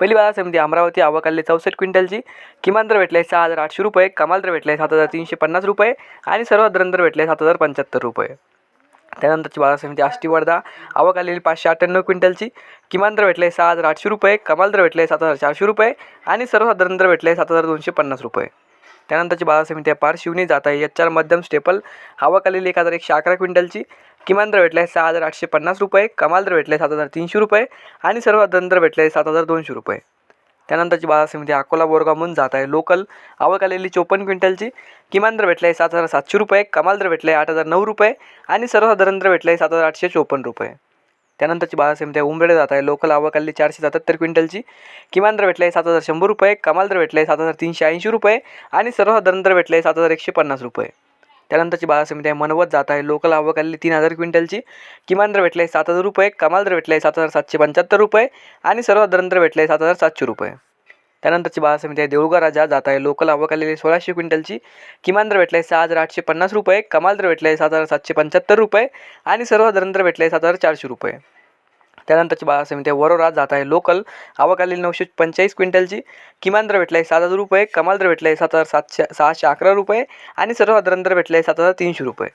पहिली बाजार समिती अमरावती आवकाली चौसष्ट क्विंटलची. किमान दर भेटले सहा हजार आठशे रुपये कमाल दर भेटले सात हजार तीनशे पन्नास रुपये आणि सर्वात दर दर भेटले सात हजार पंच्याहत्तर रुपये. त्यानंतरची बाजार समिती आष्टी वर्धा आवक आलेली पाचशे अठ्ठ्याण्णव क्विंटलची. किमान दर भेटले सहा हजार आठशे रुपये कमाल दर भेटले सात हजार चारशे रुपये आणि सर्वसाधारण दर भेटले सात हजार दोनशे पन्नास रुपये. त्यानंतरची बाजार समिती आहे पार शिवनी जात आहे. एच आर मध्यम स्टेपल आवक आलेली एक हजार एकशे अकरा क्विंटलची. किमान दर भेटले सहा हजार आठशे पन्नास रुपये कमाल दर भेटले सात हजार तीनशे रुपये आणि सर्वसाधारण दर भेटले सात हजार दोनशे रुपये. त्यानंतरची बाजार समिती अकोला बोरगाव म्हणून जात आहे लोकल. आवक आलेली चोपन्न क्विंटलची. किमान दर भेटले सात हजार सातशे रुपये कमाल दर भेटले आठ हजार नऊ रुपये आणि सर्वसाधारण दर भेटले सात हजार आठशे चोपन्न रुपये. त्यानंतरची बाजार समिती आहे उंबरेड जात आहे लोकल. आवक आलेली चारशे सत्याहत्तर क्विंटलची. किमान दर भेटले सात हजार शंभर रुपये कमाल दर भेटले सात हजार तीनशे ऐंशी रुपये आणि सर्वसाधारण दर भेटले सात हजार एकशे पन्नास रुपये. त्यानंतरची बाजार समिती आहे मनवत जात आहे लोकल आवक आलेली तीन हजार क्विंटलची. किमान दर भेटले सात हजार रुपये कमाल दर भेटले सात हजार सातशे पंच्याहत्तर रुपये आणि सर्वसाधारण दर भेटले सात हजार सातशे रुपये. त्यानंतरची बाजार समिती आहे देऊळगा राजा जात आहे लोकल आवक आलेली सोळाशे क्विंटलची. किमान दर भेटले सहा हजार आठशे पन्नास रुपये कमाल दर भेटले सात हजार सातशे पंच्याहत्तर रुपये आणि सर्वसाधारण दर भेटले सात हजार चारशे रुपये. त्यानंतरची बाजार समिती वरोरा जात आहे. लोकल आवक आलेली नऊशे पंचेचाळीस क्विंटलची. किमान दर आहे सात हजार रुपये. कमाल दर भेटले सात हजार सातशे सहाशे अकरा रुपये. आणि सर्वसाधारण दर भेटले सात हजार तीनशे रुपये.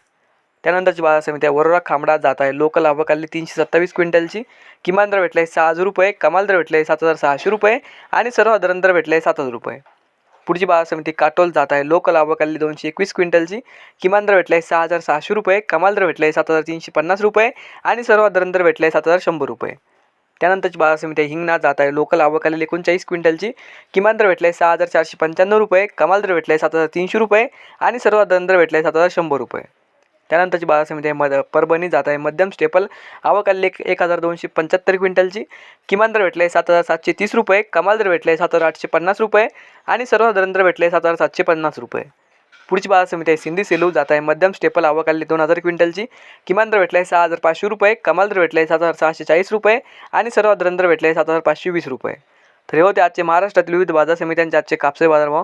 त्यानंतरची बाजार समिती वरोरा खांबडा जात आहे. लोकल आवक तीनशे सत्तावीस क्विंटलची. किमान दर भेटले सहा हजार रुपये. कमाल दर भेटले सात हजार सहाशे रुपये. आणि सर्वसाधारण दर भेटले सात हजार रुपये. पुढची बाजार समिती काटोल जात आहे. लोकल आवक दोनशे एकवीस क्विंटलची किमान दर आहे सहा हजार सहाशे रुपये कमाल दर आहे सात हजार तीनशे पन्नास रुपये आणि सर्वात सर्वसाधारण दर भेटले सात हजार शंभर रुपये. त्यानंतरची बाजार समिती आहे हिंगणा जात आहे. लोकल आवक आलेली एकोणचाळीस क्विंटलची किमान दर आहे सहा हजार चारशे पंच्याण्णव रुपये कमाल दर आहे सात हजार तीनशे रुपये आणि सर्वसाधारण दर भेटले सात हजार शंभर रुपये. त्यानंतरची बाजार समिती आहे मद परभणी जात आहे मध्यम स्टेपल आवक आलेली एक एक हजार दोनशे पंच्याहत्तर क्विंटलची. किमान दर भेटले सात हजार सातशे तीस रुपये. कमाल दर आहे सात हजार आठशे पन्नास रुपये. आणि सर्वसाधारण दर भेटले सात हजार सातशे पन्नास रुपये. पुढची बाजार समिती आहे सिंधी सेलू जात आहे मध्यम स्टेपल आवक आलेली दोन हजार क्विंटलची. किमान दर भेटले सहा हजार पाचशे रुपये. कमाल दर भेटले सात हजार सहाशे चाळीस रुपये. आणि सर्वसाधारण दर भेटले सात हजार पाचशे वीस रुपये. तर हे होते आजचे महाराष्ट्रातील विविध बाजार समित्यांचे आजचे कापसे बाजारभाव.